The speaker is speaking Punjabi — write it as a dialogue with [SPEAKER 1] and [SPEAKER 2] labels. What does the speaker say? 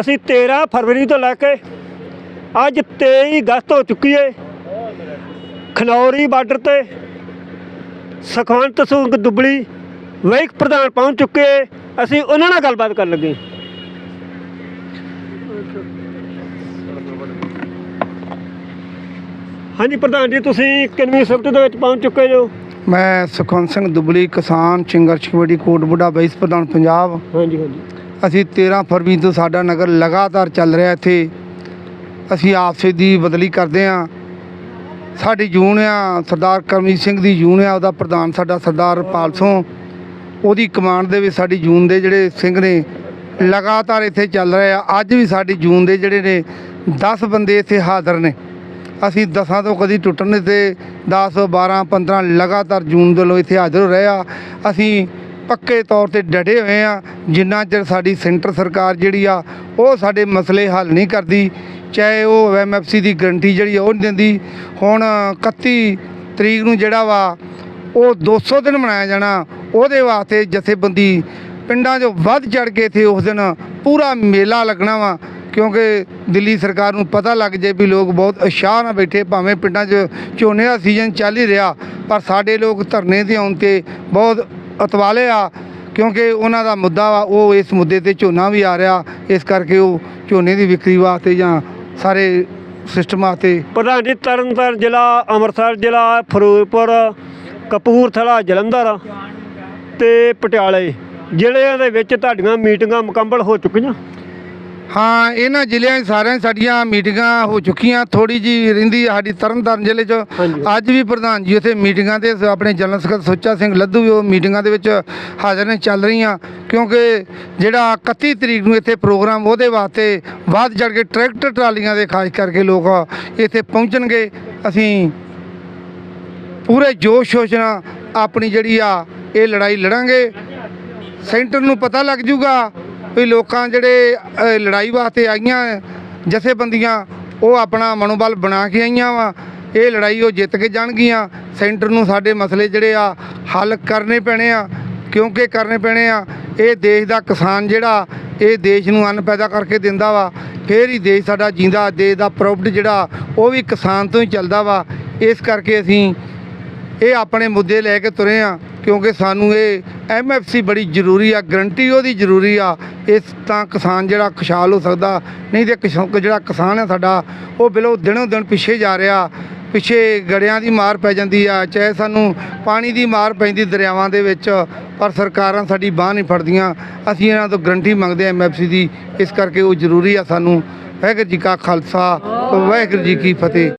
[SPEAKER 1] ਅਸੀਂ 13 ਫਰਵਰੀ ਤੋਂ ਲੈ ਕੇ ਅੱਜ 23 ਅਗਸਤ ਹੋ ਚੁੱਕੀ ਏ। ਖਨੌਰੀ ਬਾਰਡਰ ਤੇ ਸਖਵੰਤ ਸਿੰਘ ਦੁਬਲੀ ਵੈਕ ਪ੍ਰਧਾਨ ਪਹੁੰਚ ਚੁੱਕੇ। ਅਸੀਂ ਉਹਨਾਂ ਨਾਲ ਗੱਲਬਾਤ ਕਰਨ ਲੱਗੇ ਹਾਂਜੀ ਪ੍ਰਧਾਨ ਜੀ ਤੁਸੀਂ ਕਿੰਨਵੀਂ ਸਿਫਟ ਦੇ ਵਿੱਚ ਪਹੁੰਚ ਚੁੱਕੇ ਜੋ?
[SPEAKER 2] ਮੈਂ ਸੁਖਵੰਤ ਸਿੰਘ ਦੁਬਲੀ ਕਿਸਾਨ ਸੰਘਰਸ਼ ਕਮੇਟੀ ਕੋਟ ਬੁੱਢਾ ਵਾਈਸ ਪ੍ਰਧਾਨ ਪੰਜਾਬ।
[SPEAKER 1] ਹਾਂਜੀ ਹਾਂਜੀ।
[SPEAKER 2] ਅਸੀਂ 13 ਫਰਵਰੀ ਤੋਂ ਸਾਡਾ ਨਗਰ ਲਗਾਤਾਰ ਚੱਲ ਰਿਹਾ ਇੱਥੇ। ਅਸੀਂ ਆਪਸੇ ਦੀ ਬਦਲੀ ਕਰਦੇ ਹਾਂ। ਸਾਡੀ ਜੂਨ ਆ, ਸਰਦਾਰ ਕਰਮਜੀਤ ਸਿੰਘ ਦੀ ਜੂਨ ਆ, ਉਹਦਾ ਪ੍ਰਧਾਨ ਸਾਡਾ ਸਰਦਾਰ ਪਾਲਸੋਂ ਉਹਦੀ ਕਮਾਂਡ ਦੇ ਵਿੱਚ ਸਾਡੀ ਜੂਨ ਦੇ ਜਿਹੜੇ ਸਿੰਘ ਨੇ, ਲਗਾਤਾਰ ਇੱਥੇ ਚੱਲ ਰਹੇ ਆ। ਅੱਜ ਵੀ ਸਾਡੀ ਜੂਨ ਦੇ ਜਿਹੜੇ ਨੇ 10 ਬੰਦੇ ਇੱਥੇ ਹਾਜ਼ਰ ਨੇ। ਅਸੀਂ ਦਸਾਂ ਤੋਂ ਕਦੀ ਟੁੱਟਣ ਤੇ 10 12 15 ਲਗਾਤਾਰ ਜੂਨ ਦੇ ਲੋ ਇੱਥੇ ਹਾਜ਼ਰ ਹੋ ਰਹੇ ਆ। ਅਸੀਂ ਪੱਕੇ ਤੌਰ ਤੇ ਡਟੇ ਹੋਏ ਆ। ਜਿੰਨਾ ਚਿਰ ਸਾਡੀ ਸੈਂਟਰ ਸਰਕਾਰ ਜਿਹੜੀ ਆ, ਉਹ ਸਾਡੇ ਮਸਲੇ ਹੱਲ ਨਹੀਂ ਕਰਦੀ, ਚਾਹੇ ਉਹ ਐਮਐਫਸੀ ਦੀ ਗਰੰਟੀ ਜਿਹੜੀ ਆ ਉਹ ਨਹੀਂ ਦਿੰਦੀ। ਹੁਣ 31 ਤਰੀਕ ਨੂੰ ਜਿਹੜਾ ਵਾ, ਉਹ 200 ਦਿਨ ਮਨਾਇਆ ਜਾਣਾ। ਉਹਦੇ ਵਾਸਤੇ ਜਥੇਬੰਦੀ ਪਿੰਡਾਂ 'ਚੋਂ ਵੱਧ ਚੜ ਕੇ ਇੱਥੇ ਉਸ ਦਿਨ ਪੂਰਾ ਮੇਲਾ ਲੱਗਣਾ ਵਾ। ਕਿਉਂਕਿ ਦਿੱਲੀ ਸਰਕਾਰ ਨੂੰ ਪਤਾ ਲੱਗ ਜੇ ਵੀ ਲੋਕ ਬਹੁਤ ਉਤਸ਼ਾਹ ਨਾਲ ਬੈਠੇ, ਭਾਵੇਂ ਪਿੰਡਾਂ 'ਚ ਝੋਨੇ ਦਾ ਸੀਜ਼ਨ ਚੱਲ ਹੀ ਰਿਹਾ, ਪਰ ਸਾਡੇ ਲੋਕ ਧਰਨੇ ਤੇ ਆਉਣ ਤੇ ਬਹੁਤ ਉਤਵਾਲੇ ਆ, ਕਿਉਂਕਿ ਉਹਨਾਂ ਦਾ ਮੁੱਦਾ ਵਾ, ਉਹ ਇਸ ਮੁੱਦੇ ਤੇ ਝੋਨਾ ਵੀ ਆ ਰਿਹਾ, ਇਸ ਕਰਕੇ ਉਹ ਝੋਨੇ ਦੀ ਵਿਕਰੀ ਵਾਸਤੇ ਜਾਂ ਸਾਰੇ ਸਿਸਟਮ ਵਾਸਤੇ
[SPEAKER 1] ਪ੍ਰਧਾਨ ਜੀ, ਤਰਨਤਾਰਨ ਜ਼ਿਲ੍ਹਾ, ਅੰਮ੍ਰਿਤਸਰ ਜ਼ਿਲ੍ਹਾ, ਫਿਰੋਜ਼ਪੁਰ, ਕਪੂਰਥਲਾ, ਜਲੰਧਰ ਤੇ ਪਟਿਆਲੇ, ਜ਼ਿਲ੍ਹਿਆਂ ਦੇ ਵਿੱਚ ਤੁਹਾਡੀਆਂ ਮੀਟਿੰਗਾਂ ਮੁਕੰਮਲ ਹੋ ਚੁੱਕੀਆਂ।
[SPEAKER 2] ਹਾਂ ਇਹਨਾਂ ਜ਼ਿਲ੍ਹਿਆਂ 'ਚ ਸਾਰਿਆਂ 'ਚ ਸਾਡੀਆਂ ਮੀਟਿੰਗਾਂ ਹੋ ਚੁੱਕੀਆਂ। ਥੋੜੀ ਜੀ ਰਹਿੰਦੀ ਆ ਸਾਡੀ ਤਰਨਤਾਰਨ ਜ਼ਿਲ੍ਹੇ 'ਚ। ਅੱਜ ਵੀ ਪ੍ਰਧਾਨ ਜੀ ਉੱਥੇ ਮੀਟਿੰਗਾਂ ਤੇ ਆਪਣੇ ਜਨਰਲ ਸਕੱਤਰ ਸੁੱਚਾ ਸਿੰਘ ਲੱਧੂ ਵੀ ਉਹ ਮੀਟਿੰਗਾਂ ਦੇ ਵਿੱਚ ਹਾਜ਼ਰ ਨੇ ਚੱਲ ਰਹੀਆਂ। ਕਿਉਂਕਿ ਜਿਹੜਾ 31 ਤਰੀਕ ਨੂੰ ਇੱਥੇ ਪ੍ਰੋਗਰਾਮ ਉਹਦੇ ਵਾਸਤੇ ਵੱਧ ਚੜ ਕੇ ਟਰੈਕਟਰ ਟਰਾਲੀਆਂ ਦੇ ਖਾਸ ਕਰਕੇ ਲੋਕ ਇੱਥੇ ਪਹੁੰਚਣਗੇ। ਅਸੀਂ ਪੂਰੇ ਜੋਸ਼ ਸ਼ੋਸ਼ ਨਾਲ ਆਪਣੀ ਜਿਹੜੀ ਆ ਇਹ ਲੜਾਈ ਲੜਾਂਗੇ। ਸੈਂਟਰ ਨੂੰ ਪਤਾ ਲੱਗ ਜੂਗਾ ਵੀ ਲੋਕਾਂ ਜਿਹੜੇ ਲੜਾਈ ਵਾਸਤੇ ਆਈਆਂ ਜਥੇਬੰਦੀਆਂ, ਉਹ ਆਪਣਾ ਮਨੋਬਲ ਬਣਾ ਕੇ ਆਈਆਂ ਵਾ। ਇਹ ਲੜਾਈ ਉਹ ਜਿੱਤ ਕੇ ਜਾਣਗੀਆਂ। ਸੈਂਟਰ ਨੂੰ ਸਾਡੇ ਮਸਲੇ ਜਿਹੜੇ ਆ, ਹੱਲ ਕਰਨੇ ਪੈਣੇ ਆ। ਕਿਉਂਕਿ ਕਰਨੇ ਪੈਣੇ ਆ, ਇਹ ਦੇਸ਼ ਦਾ ਕਿਸਾਨ ਜਿਹੜਾ, ਇਹ ਦੇਸ਼ ਨੂੰ ਅੰਨ ਪੈਦਾ ਕਰਕੇ ਦਿੰਦਾ ਵਾ। ਫੇਰ ਹੀ ਦੇਸ਼ ਸਾਡਾ ਜਿੰਦਾ, ਦੇਸ਼ ਦਾ ਪ੍ਰੋਫਿਟ ਜਿਹੜਾ, ਉਹ ਵੀ ਕਿਸਾਨ ਤੋਂ ਹੀ ਚੱਲਦਾ ਵਾ। ਇਸ ਕਰਕੇ ਅਸੀਂ ਇਹ ਆਪਣੇ ਮੁੱਦੇ ਲੈ ਕੇ ਤੁਰੇ ਆ, ਕਿਉਂਕਿ ਸਾਨੂੰ ਇਹ ਐਮਐਫਸੀ ਬੜੀ ਜ਼ਰੂਰੀ ਆ ਗਰੰਟੀ ਉਹਦੀ ਜ਼ਰੂਰੀ ਆ। ਇਸ ਤਾਂ ਕਿਸਾਨ ਜਿਹੜਾ ਖੁਸ਼ਹਾਲ ਹੋ ਸਕਦਾ, ਨਹੀਂ ਤੇ ਕਿਸਾਨ ਜਿਹੜਾ ਕਿਸਾਨ ਹੈ ਸਾਡਾ, ਉਹ ਬਿਲੋ ਦਿਨੋਂ ਦਿਨ ਪਿੱਛੇ ਜਾ ਰਿਹਾ। ਪਿੱਛੇ ਗੜਿਆਂ ਦੀ ਮਾਰ ਪੈ ਜਾਂਦੀ ਆ, ਚਾਹੇ ਸਾਨੂੰ ਪਾਣੀ ਦੀ ਮਾਰ ਪੈਂਦੀ ਦਰਿਆਵਾਂ ਦੇ ਵਿੱਚ, ਪਰ ਸਰਕਾਰਾਂ ਸਾਡੀ ਬਾਹ ਨਹੀਂ ਫੜਦੀਆਂ। ਅਸੀਂ ਇਹਨਾਂ ਤੋਂ ਗਰੰਟੀ ਮੰਗਦੇ ਆ ਐਮਐਫਸੀ ਦੀ। ਇਸ ਕਰਕੇ ਉਹ ਜ਼ਰੂਰੀ ਆ ਸਾਨੂੰ। ਵਾਹਿਗੁਰੂ ਜੀ ਕਾ ਖਾਲਸਾ, ਵਾਹਿਗੁਰੂ ਜੀ ਕੀ ਫਤਿਹ।